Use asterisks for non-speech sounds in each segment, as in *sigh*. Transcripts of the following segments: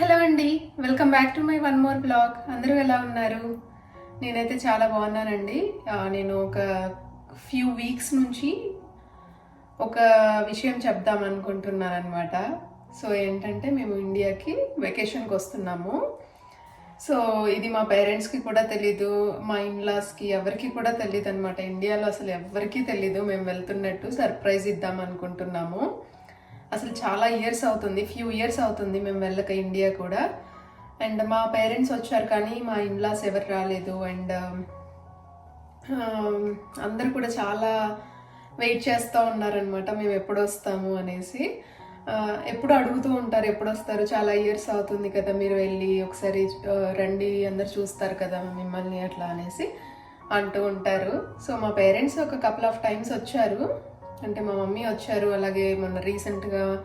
Hello అండి welcome back to my one more blog. అందరూ ఎలా ఉన్నారు? నేనైతే చాలా బాగున్నానండి. నేను ఒక ఫ్యూ వీక్స్ నుంచి ఒక విషయం చెప్దాం అనుకుంటున్నాను అనమాట సో ఏంటంటే మేము ఇండియాకి వెకేషన్కి వస్తున్నాము. సో ఇది మా పేరెంట్స్కి కూడా తెలీదు మా ఇన్లాస్కి ఎవరికి కూడా తెలియదు అనమాట ఇండియాలో అసలు ఎవరికీ తెలీదు మేము వెళ్తున్నట్టు సర్ప్రైజ్ ఇద్దాం అనుకుంటున్నాము. అసలు చాలా ఇయర్స్ అవుతుంది ఫ్యూ ఇయర్స్ అవుతుంది మేము వెళ్ళక ఇండియా కూడా. అండ్ మా పేరెంట్స్ వచ్చారు కానీ మా ఇన్లాస్ ఎవరు రాలేదు. అండ్ um, అందరు కూడా చాలా వెయిట్ చేస్తూ ఉన్నారనమాట మేము ఎప్పుడు వస్తాము అనేసి. ఎప్పుడు అడుగుతూ ఉంటారు ఎప్పుడు వస్తారు చాలా ఇయర్స్ అవుతుంది కదా మీరు వెళ్ళి ఒకసారి రండి అందరు చూస్తారు కదా మిమ్మల్ని అట్లా అనేసి అంటూ ఉంటారు. సో మా పేరెంట్స్ ఒక కపుల్ ఆఫ్ టైమ్స్ వచ్చారు. అంటే మా మమ్మీ వచ్చారు అలాగే మొన్న రీసెంట్గా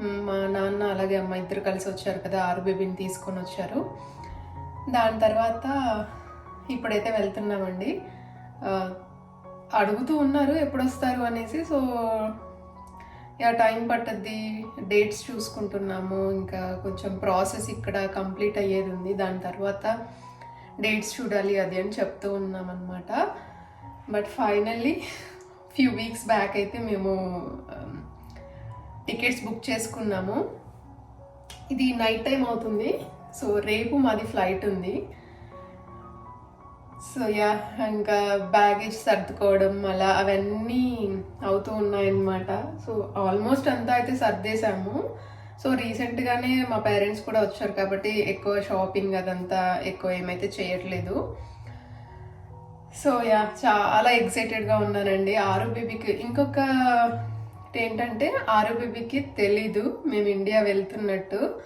మా నాన్న అలాగే అమ్మ ఇద్దరు కలిసి వచ్చారు కదా ఆరు బేబీని తీసుకొని వచ్చారు. దాని తర్వాత ఇప్పుడైతే వెళ్తున్నామండి. అడుగుతూ ఉన్నారు ఎప్పుడు వస్తారు అనేసి సో యా టైం పట్టద్ది డేట్స్ చూసుకుంటున్నాము ఇంకా కొంచెం ప్రాసెస్ ఇక్కడ కంప్లీట్ అయ్యేది ఉంది దాని తర్వాత డేట్స్ చూడాలి అది అని చెప్తూ ఉన్నాం అనమాట but finally few weeks back అయితే మేము um, టికెట్స్ బుక్ చేసుకున్నాము. ఇది నైట్ టైం అవుతుంది. సో రేపు మాది ఫ్లైట్ ఉంది. సో యా ఇంకా బ్యాగేజ్ సర్దుకోవడం అలా అవన్నీ అవుతూ ఉన్నాయన్నమాట. సో ఆల్మోస్ట్ అంతా అయితే సర్దేశాము. సో రీసెంట్గానే మా పేరెంట్స్ కూడా వచ్చారు కాబట్టి ఎక్కువ షాపింగ్ అదంతా ఎక్కువ ఏమైతే చేయట్లేదు. సో యా చాలా ఎక్సైటెడ్గా ఉన్నానండి. ఆరు బేబీకి ఇంకొక ఏంటంటే ఆరు బేబీకి తెలీదు. మేము ఇండియా వెళ్తున్నట్టు.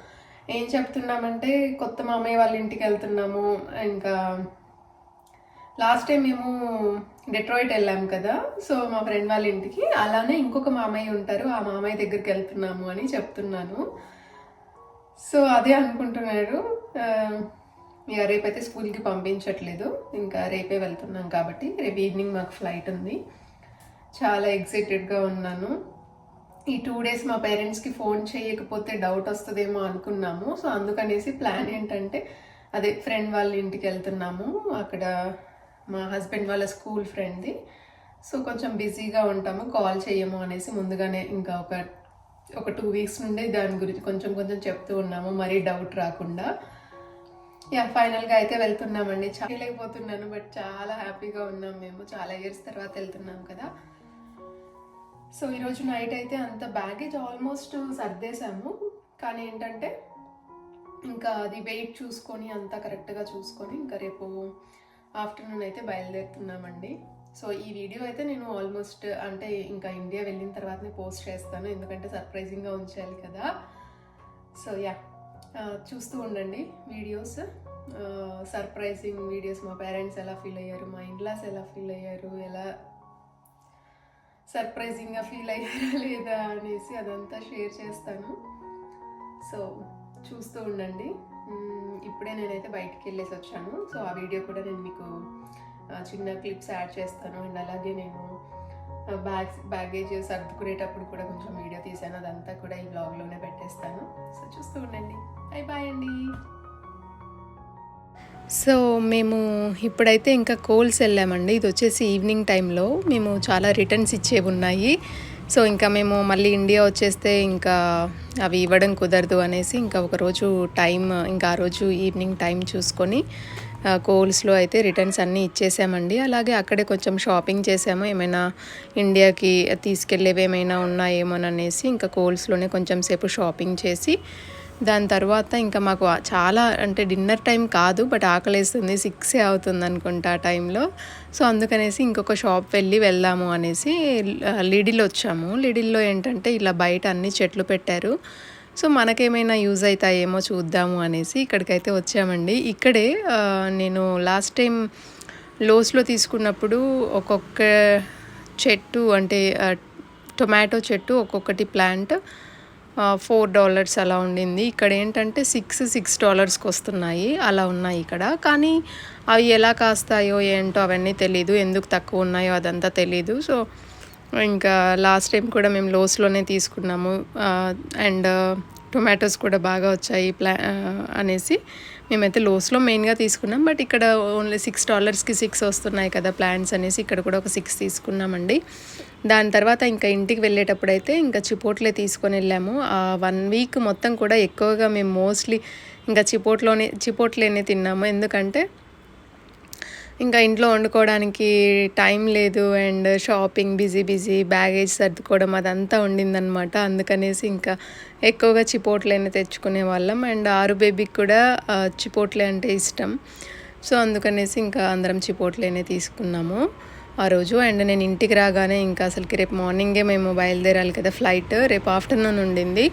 ఏం చెప్తున్నామంటే కొత్త మామయ్య వాళ్ళ ఇంటికి వెళ్తున్నాము. ఇంకా లాస్ట్ టైం మేము డెట్రాయిట్ వెళ్ళాం కదా. సో మా ఫ్రెండ్ వాళ్ళ ఇంటికి. అలానే ఇంకొక మామయ్య ఉంటారు. ఆ మామయ్య దగ్గరికి వెళ్తున్నాము అని చెప్తున్నాను. సో అదే అనుకుంటున్నారు. ఇక రేపైతే స్కూల్కి పంపించట్లేదు. ఇంకా రేపే వెళ్తున్నాం కాబట్టి రేపు ఈవినింగ్ మాకు ఫ్లైట్ ఉంది. చాలా ఎక్సైటెడ్గా ఉన్నాను. ఈ టూ డేస్ మా పేరెంట్స్కి ఫోన్ చేయకపోతే డౌట్ వస్తుందేమో అనుకున్నాము. సో అందుకనేసి ప్లాన్ ఏంటంటే అదే ఫ్రెండ్ వాళ్ళ ఇంటికి వెళ్తున్నాము. అక్కడ మా హస్బెండ్ వాళ్ళ స్కూల్ ఫ్రెండ్ది. సో కొంచెం బిజీగా ఉంటాము. కాల్ చేయము అనేసి ముందుగానే ఇంకా ఒక ఒక టూ వీక్స్ నుండి దాని గురించి కొంచెం కొంచెం చెప్తూ ఉన్నాము. మరీ డౌట్ రాకుండా. యా ఫైనల్గా అయితే వెళ్తున్నామండి. చేయలేకపోతున్నాను బట్ చాలా హ్యాపీగా ఉన్నాం మేము. చాలా ఇయర్స్ తర్వాత వెళ్తున్నాం కదా. సో ఈరోజు నైట్ అయితే అంత బ్యాగేజ్ ఆల్మోస్ట్ సర్దేశాము. కానీ ఏంటంటే ఇంకా అది వెయిట్ చూసుకొని అంతా కరెక్ట్గా చూసుకొని ఇంకా రేపు ఆఫ్టర్నూన్ అయితే బయలుదేరుతున్నామండి. సో ఈ వీడియో అయితే నేను ఆల్మోస్ట్ అంటే ఇంకా ఇండియా వెళ్ళిన తర్వాతనే పోస్ట్ చేస్తాను. ఎందుకంటే సర్ప్రైజింగ్గా ఉంచాలి కదా. So yeah. చూస్తూ ఉండండి వీడియోస్. సర్ప్రైజింగ్ వీడియోస్ మా పేరెంట్స్ ఎలా ఫీల్ అయ్యారు? మా ఇండ్లాస్ ఎలా ఫీల్ అయ్యారు? ఎలా సర్ప్రైజింగ్గా ఫీల్ అయ్యారా *laughs* లేదా అనేసి అదంతా షేర్ చేస్తాను. సో చూస్తూ ఉండండి. ఇప్పుడే నేనైతే బయటికి వెళ్ళేసి వచ్చాను. సో ఆ వీడియో కూడా నేను మీకు చిన్న క్లిప్స్ యాడ్ చేస్తాను. అండ్ అలాగే నేను బ్యాగ్స్ బ్యాగేజ్ సర్దుకునేటప్పుడు కూడా కొంచెం వీడియో తీసాను అదంతా కూడా ఈ బ్లాగ్లోనే పెట్టేస్తాను. సో చూస్తూ ఉండండి. బై బాయ్ అండి. సో మేము ఇప్పుడైతే ఇంకా కోల్స్ వెళ్ళామండి. ఇది వచ్చేసి ఈవినింగ్ టైంలో. మేము చాలా రిటర్న్స్ ఇచ్చేవి ఉన్నాయి. సో ఇంకా మేము మళ్ళీ ఇండియా వచ్చేస్తే ఇంకా అవి ఇవ్వడం కుదరదు అనేసి ఇంకా ఒకరోజు టైం ఇంకా ఆ రోజు ఈవినింగ్ టైం చూసుకొని కోల్స్లో అయితే రిటర్న్స్ అన్నీ ఇచ్చేసామండి. అలాగే అక్కడే కొంచెం షాపింగ్ చేసాము. ఏమైనా ఇండియాకి తీసుకెళ్ళేవి ఏమైనా ఉన్నాయేమోననేసి ఇంకా కోల్స్లోనే కొంచెం సేపు షాపింగ్ చేసి దాని తర్వాత ఇంకా మాకు చాలా అంటే డిన్నర్ టైం కాదు బట్ ఆకలేస్తుంది సిక్సే అవుతుంది అనుకుంటా ఆ టైంలో. సో అందుకనేసి ఇంకొక షాప్ వెళ్ళి వెళ్దాము అనేసి లిడిల్ వచ్చాము. లిడిల్లో ఏంటంటే ఇలా బయట అన్ని చెట్లు పెట్టారు. సో మనకేమైనా యూజ్ అవుతాయేమో చూద్దాము అనేసి ఇక్కడికైతే వచ్చామండి. ఇక్కడే నేను లాస్ట్ టైం లోస్లో తీసుకున్నప్పుడు ఒక్కొక్క చెట్టు అంటే టొమాటో చెట్టు ఒక్కొక్కటి ప్లాంట్ ఫోర్ డాలర్స్ అలా ఉండింది. ఇక్కడ ఏంటంటే సిక్స్ సిక్స్ డాలర్స్కి వస్తున్నాయి. అలా ఉన్నాయి ఇక్కడ. కానీ అవి ఎలా కాస్తాయో ఏంటో అవన్నీ తెలీదు. ఎందుకు తక్కువ ఉన్నాయో అదంతా తెలీదు. సో ఇంకా లాస్ట్ టైం కూడా మేము లోస్లోనే తీసుకున్నాము. అండ్ టొమాటోస్ కూడా బాగా వచ్చాయి ప్లా అనేసి మేమైతే లోస్లో మెయిన్గా తీసుకున్నాం. బట్ ఇక్కడ ఓన్లీ సిక్స్ డాలర్స్కి సిక్స్ వస్తున్నాయి కదా ప్లాంట్స్ అనేసి ఇక్కడ కూడా ఒక సిక్స్ తీసుకున్నామండి. దాని తర్వాత ఇంకా ఇంటికి వెళ్ళేటప్పుడు అయితే ఇంకా చిపోట్లే తీసుకొని వెళ్ళాము. ఆ వన్ వీక్ మొత్తం కూడా ఎక్కువగా మేము మోస్ట్లీ ఇంకా చిపోట్లోనే చిపోట్లేనే తిన్నాము. ఎందుకంటే ఇంకా ఇంట్లో వండుకోవడానికి టైం లేదు and shopping busy busy baggage సర్దుకోవడం అదంతా ఉండిందనమాట అందుకనేసి ఇంకా ఎక్కువగా చిపోట్లేనే తెచ్చుకునే వాళ్ళం. అండ్ ఆరు బేబీకి కూడా చిపోట్లే అంటే ఇష్టం. సో అందుకనేసి ఇంకా అందరం చిపోట్లేనే తీసుకున్నాము ఆ రోజు. అండ్ నేను ఇంటికి రాగానే ఇంకా అసలుకి రేపు మార్నింగే మేము బయలుదేరాలి కదా ఫ్లైట్. రేపు ఆఫ్టర్నూన్ ఉండింది.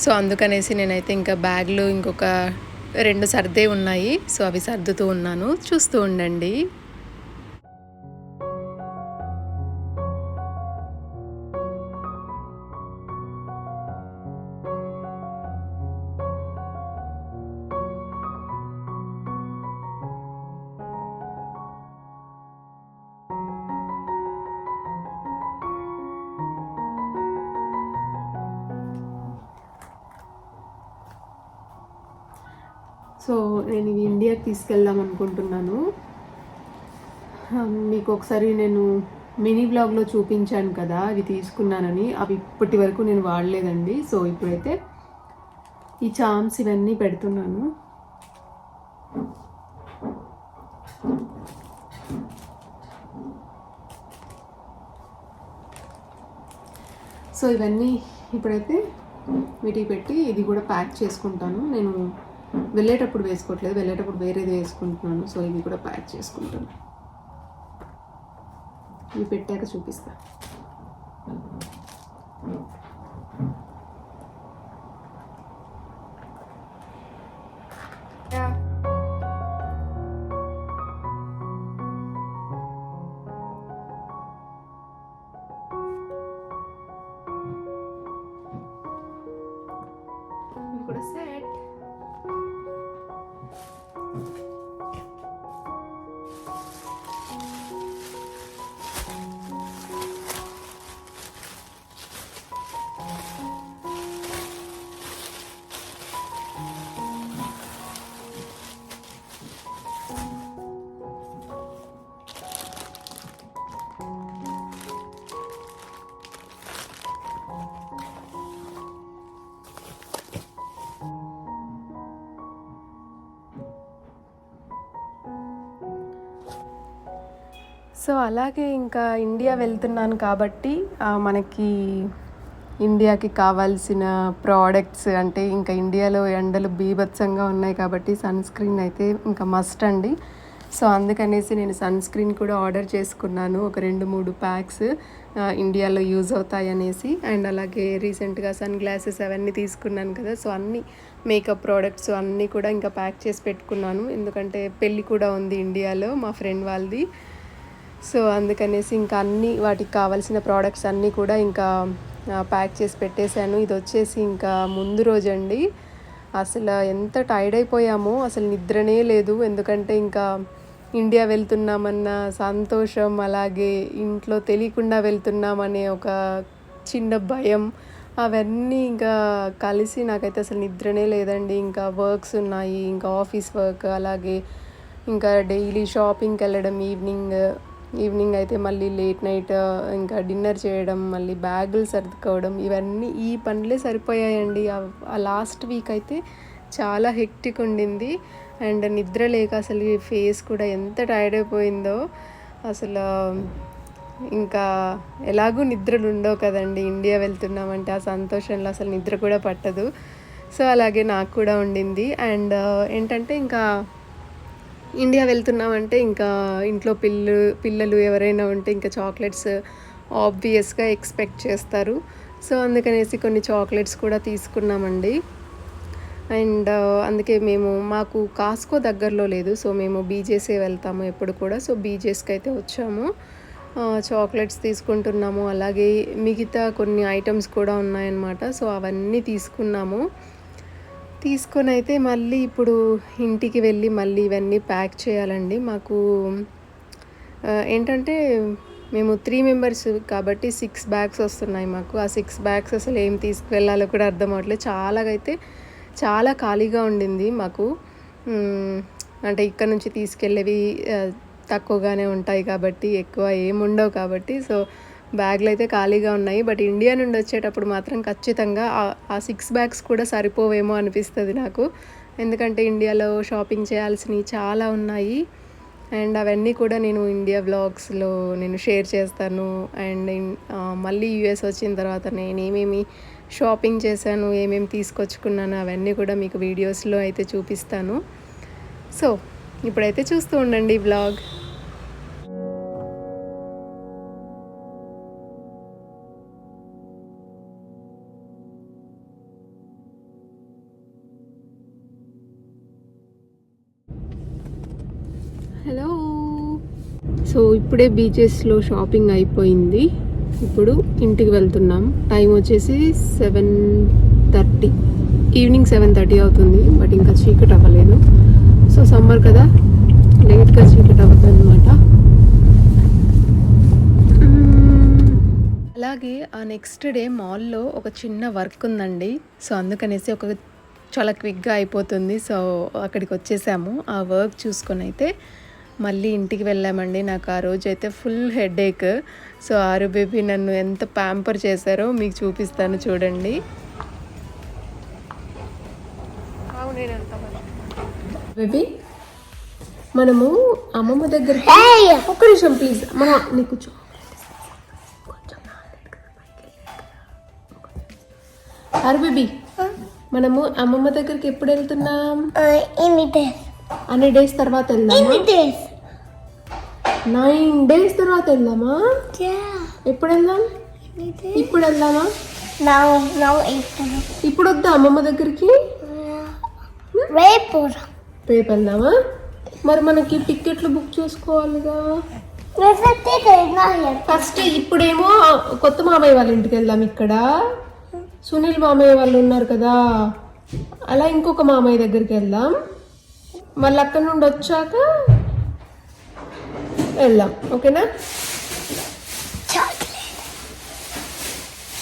సో అందుకనేసి నేనైతే ఇంకా బ్యాగ్లు ఇంకొక రెండు సర్దే ఉన్నాయి. సో అవి సర్దుతూ ఉన్నాను. చూస్తూ ఉండండి. సో నేను ఇవి ఇండియాకి తీసుకెళ్దాం అనుకుంటున్నాను. మీకు ఒకసారి నేను మినీ బ్లాగ్లో చూపించాను కదా అవి తీసుకున్నానని. అవి ఇప్పటి వరకు నేను వాడలేదండి. సో ఇప్పుడైతే ఈ చామ్స్ ఇవన్నీ పెడుతున్నాను. సో ఇవన్నీ ఇప్పుడైతే వీటికి పెట్టి ఇది కూడా ప్యాక్ చేసుకుంటాను. నేను వెళ్ళేటప్పుడు వేసుకోవట్లేదు వెళ్ళేటప్పుడు వేరేది వేసుకుంటున్నాను. సో ఇది కూడా ప్యాక్ చేసుకుంటాను ఇవి పెట్టాక చూపిస్తాను సో అలాగే ఇంకా ఇండియా వెళ్తున్నాను కాబట్టి మనకి ఇండియాకి కావాల్సిన ప్రోడక్ట్స్ అంటే ఇంకా ఇండియాలో ఎండలు బీభత్సంగా ఉన్నాయి కాబట్టి సన్ స్క్రీన్ అయితే ఇంకా మస్ట్ అండి. సో అందుకనేసి నేను సన్ స్క్రీన్ కూడా ఆర్డర్ చేసుకున్నాను ఒక రెండు మూడు ప్యాక్స్ ఇండియాలో యూజ్ అవుతాయి అనేసి. అండ్ అలాగే రీసెంట్గా సన్ గ్లాసెస్ అవన్నీ తీసుకున్నాను కదా సో అన్ని మేకప్ ప్రోడక్ట్స్ అన్నీ కూడా ఇంకా ప్యాక్ చేసి పెట్టుకున్నాను. ఎందుకంటే పెళ్ళి కూడా ఉంది ఇండియాలో మా ఫ్రెండ్ వాళ్ళది. సో అందుకనేసి ఇంకా అన్ని వాటికి కావాల్సిన ప్రోడక్ట్స్ అన్నీ కూడా ఇంకా ప్యాక్ చేసి పెట్టేశాను. ఇది వచ్చేసి ఇంకా ముందు రోజు అండి అసలు ఎంత టైర్డ్ అయిపోయామో అసలు నిద్రనే లేదు. ఎందుకంటే ఇంకా ఇండియా వెళ్తున్నామన్న సంతోషం అలాగే ఇంట్లో తెలియకుండా వెళ్తున్నామనే ఒక చిన్న భయం అవన్నీ ఇంకా కలిసి నాకైతే అసలు నిద్రనే లేదండి. ఇంకా వర్క్స్ ఉన్నాయి ఇంకా ఆఫీస్ వర్క్ అలాగే ఇంకా డైలీ షాపింగ్కి వెళ్ళడం ఈవినింగ్ ఈవినింగ్ అయితే మళ్ళీ లేట్ నైట్ ఇంకా డిన్నర్ చేయడం మళ్ళీ బ్యాగులు సర్దుకోవడం ఇవన్నీ ఈ పనులే సరిపోయాయండి. ఆ- లాస్ట్ వీక్ అయితే చాలా హెక్టిక్ ఉండింది. అండ్ నిద్ర లేక అసలు ఈ ఫేస్ కూడా ఎంత టైర్డ్ అయిపోయిందో. అసలు ఇంకా ఎలాగూ నిద్రలు ఉండవు కదండి. ఇండియా వెళ్తున్నామంటే ఆ సంతోషంలో అసలు నిద్ర కూడా పట్టదు. సో అలాగే నాకు కూడా ఉండింది. అండ్ ఏంటంటే ఇంకా ఇండియా వెళ్తున్నామంటే ఇంకా ఇంట్లో పిల్లు పిల్లలు ఎవరైనా ఉంటే ఇంకా చాక్లెట్స్ ఆబ్వియస్గా ఎక్స్పెక్ట్ చేస్తారు. సో అందుకనేసి కొన్ని చాక్లెట్స్ కూడా తీసుకున్నామండి. అండ్ అందుకే మేము మాకు కాస్కో దగ్గరలో లేదు. సో మేము బీజేసే వెళ్తాము ఎప్పుడు కూడా. సో బీజేస్కి అయితే వచ్చాము. చాక్లెట్స్ తీసుకుంటున్నాము. అలాగే మిగతా కొన్ని ఐటమ్స్ కూడా ఉన్నాయన్నమాట. సో అవన్నీ తీసుకున్నాము. తీసుకొని అయితే మళ్ళీ ఇప్పుడు ఇంటికి వెళ్ళి మళ్ళీ ఇవన్నీ ప్యాక్ చేయాలండి. మాకు ఏంటంటే మేము త్రీ మెంబర్స్ కాబట్టి సిక్స్ బ్యాగ్స్ వస్తున్నాయి మాకు. ఆ సిక్స్ బ్యాగ్స్ అసలు ఏం తీసుకువెళ్ళాలో కూడా అర్థం అవ్వట్లేదు. చాలా అయితే చాలా ఖాళీగా ఉండింది మాకు. అంటే ఇక్కడ నుంచి తీసుకెళ్ళేవి తక్కువగానే ఉంటాయి కాబట్టి ఎక్కువ ఏముండవు కాబట్టి. సో బ్యాగ్లు అయితే ఖాళీగా ఉన్నాయి. బట్ ఇండియా నుండి వచ్చేటప్పుడు మాత్రం ఖచ్చితంగా ఆ- సిక్స్ బ్యాగ్స్ కూడా సరిపోవేమో అనిపిస్తుంది నాకు. ఎందుకంటే ఇండియాలో షాపింగ్ చేయాల్సినవి చాలా ఉన్నాయి. అండ్ అవన్నీ కూడా నేను ఇండియా వ్లాగ్స్లో నేను షేర్ చేస్తాను. అండ్ మళ్ళీ యూఎస్ వచ్చిన తర్వాత నేను ఏమేమి షాపింగ్ చేశాను ఏమేమి తీసుకొచ్చుకున్నాను అవన్నీ కూడా మీకు వీడియోస్లో అయితే చూపిస్తాను. సో ఇప్పుడైతే చూస్తూ ఉండండి వ్లాగ్. ఇప్పుడే బీచెస్లో షాపింగ్ అయిపోయింది. ఇప్పుడు ఇంటికి వెళ్తున్నాం. టైం వచ్చేసి seven thirty evening seven thirty అవుతుంది బట్ ఇంకా చీకటి అవ్వలేదు. సో సమ్మర్ కదా. లేట్గా చీకటి అవుతుంది అనమాట అలాగే ఆ నెక్స్ట్ డే మాల్లో ఒక చిన్న వర్క్ ఉందండి. సో అందుకనేసి ఒక చాలా క్విక్గా అయిపోతుంది. సో అక్కడికి వచ్చేసాము. ఆ వర్క్ చూసుకొని అయితే మళ్ళీ ఇంటికి వెళ్ళామండి. నాకు ఆ రోజు అయితే full headache. So our baby నన్ను ఎంత ప్యాంపర్ చేశారో మీకు చూపిస్తాను చూడండి. బేబీ మనము అమ్మమ్మ దగ్గరికి ఒక్క నిమిషం ప్లీజ్. మన నీకు కూర్చో. ఆరు బేబీ మనము అమ్మమ్మ దగ్గరికి ఎప్పుడు వెళ్తున్నాం. అన్ని డేస్ తర్వాత days. నైన్ డేస్ తర్వాత వెళ్దామా. ఎప్పుడు వెళ్దాం. ఇప్పుడు వెళ్దామా ఇప్పుడు వద్దా అమ్మమ్మ దగ్గరికి? Rainbow. రేపు. వెళ్దామా మరి మనకి టికెట్లు బుక్ చేసుకోవాలిగా. ఫస్ట్ ఇప్పుడేమో కొత్త మామయ్య వాళ్ళ ఇంటికి వెళ్దాం ఇక్కడ. సునీల్ మామయ్య వాళ్ళు ఉన్నారు కదా. అలా ఇంకొక మామయ్య దగ్గరికి వెళ్దాం. మళ్ళీ అక్కడ నుండి వచ్చాక వెళ్దాం ఓకేనా Chocolate.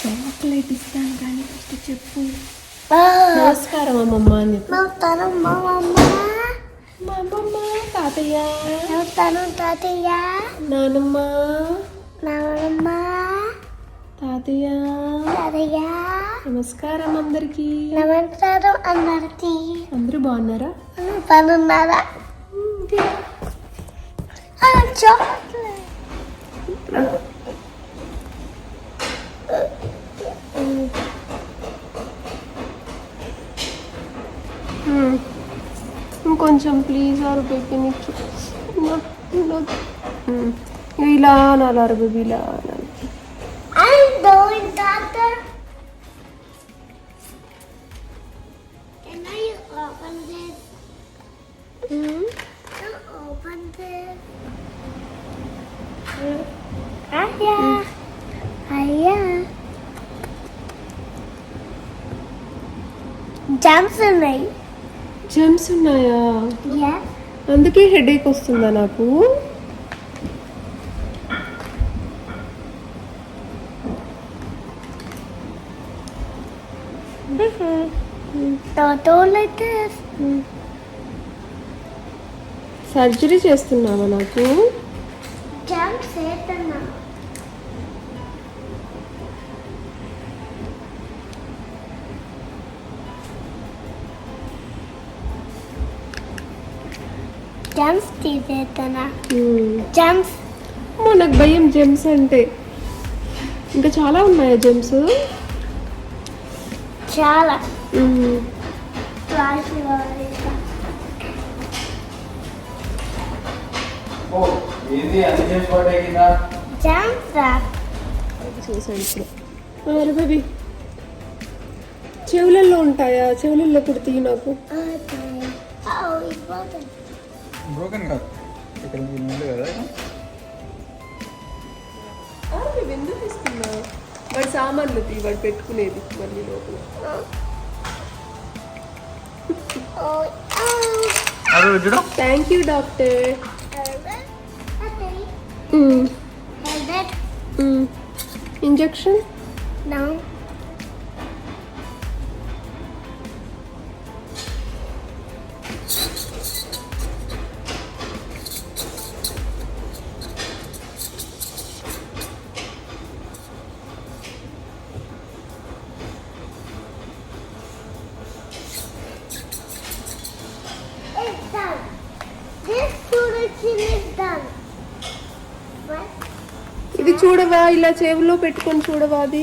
చాక్లెట్ ఇస్తాను కానీ ఫస్ట్ చెప్పు. నమస్కారం అమ్మమ్మ అని చెప్పు No, tano, mama. మా అమ్మమ్మ తాతయ్య tano, tataya. నానమ్మ Mama. తాతయ్య Tataya. నమస్కారం అందరికి నమస్కారం అందరికి అందరూ బాగున్నారా పనున్నారా చాక్లెట్ మ్మ్. ఇంకొంచెం ప్లీజ్ ఆరు బేబీ నీకు ఇలా అనాలి ఆరు బేబీ ఇలా Jumps ఉన్నాయి. జెమ్స్ ఉన్నాయా. అందుకే హెడేక్ వస్తుందా నాకు. సర్జరీ చేస్తున్నావా నాకు? Jump తీసేస్తున్నా మ్మ్. జంప్స్. అమ్మో నాకు భయం జెమ్స్ అంటే. ఇంకా చాలా ఉన్నాయా జెమ్స్ చాలా. బేబీ. చెవులలో ఉంటాయా? చెవులలో కుడితే నాకు. బ్రోకెన్ కాదు. ఇక్కడ ఉంది కదా ఎందుకు తీసుకున్నావు? వాడు సామాన్లు తీ వాడు పెట్టుకునేది మళ్ళీ లోపల. థ్యాంక్ యూ డాక్టర్ ఇంజెక్షన్ ఇలా చెవులో పెట్టుకొని చూడవాది అది?